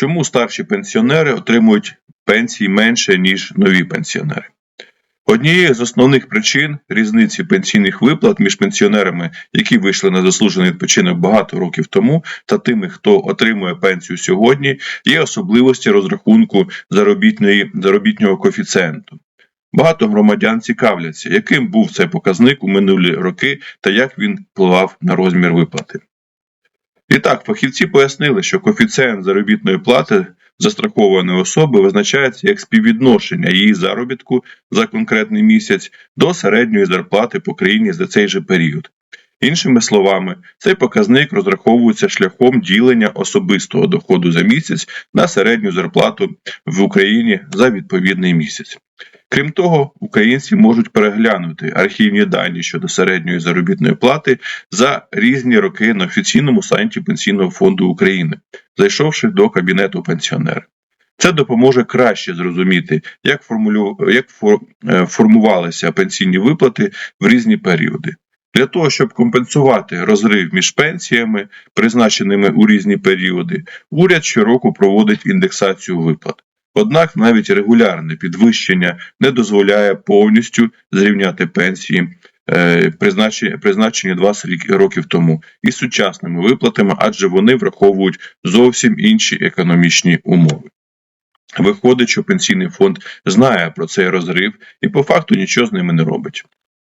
Чому старші пенсіонери отримують пенсії менше, ніж нові пенсіонери? Однією з основних причин різниці пенсійних виплат між пенсіонерами, які вийшли на заслужений відпочинок багато років тому, та тими, хто отримує пенсію сьогодні, є особливості розрахунку заробітної, заробітнього коефіцієнту. Багато громадян цікавляться, яким був цей показник у минулі роки та як він впливав на розмір виплати. І так, фахівці пояснили, що коефіцієнт заробітної плати застрахованої особи визначається як співвідношення її заробітку за конкретний місяць до середньої зарплати по країні за цей же період. Іншими словами, цей показник розраховується шляхом ділення особистого доходу за місяць на середню зарплату в Україні за відповідний місяць. Крім того, українці можуть переглянути архівні дані щодо середньої заробітної плати за різні роки на офіційному сайті Пенсійного фонду України, зайшовши до кабінету пенсіонера. Це допоможе краще зрозуміти, як, формулю... як е, формувалися пенсійні виплати в різні періоди. Для того, щоб компенсувати розрив між пенсіями, призначеними у різні періоди, уряд щороку проводить індексацію виплат. Однак навіть регулярне підвищення не дозволяє повністю зрівняти пенсії, е, призначені, призначені 20 років тому, із сучасними виплатами, адже вони враховують зовсім інші економічні умови. Виходить, що пенсійний фонд знає про цей розрив і по факту нічого з ними не робить.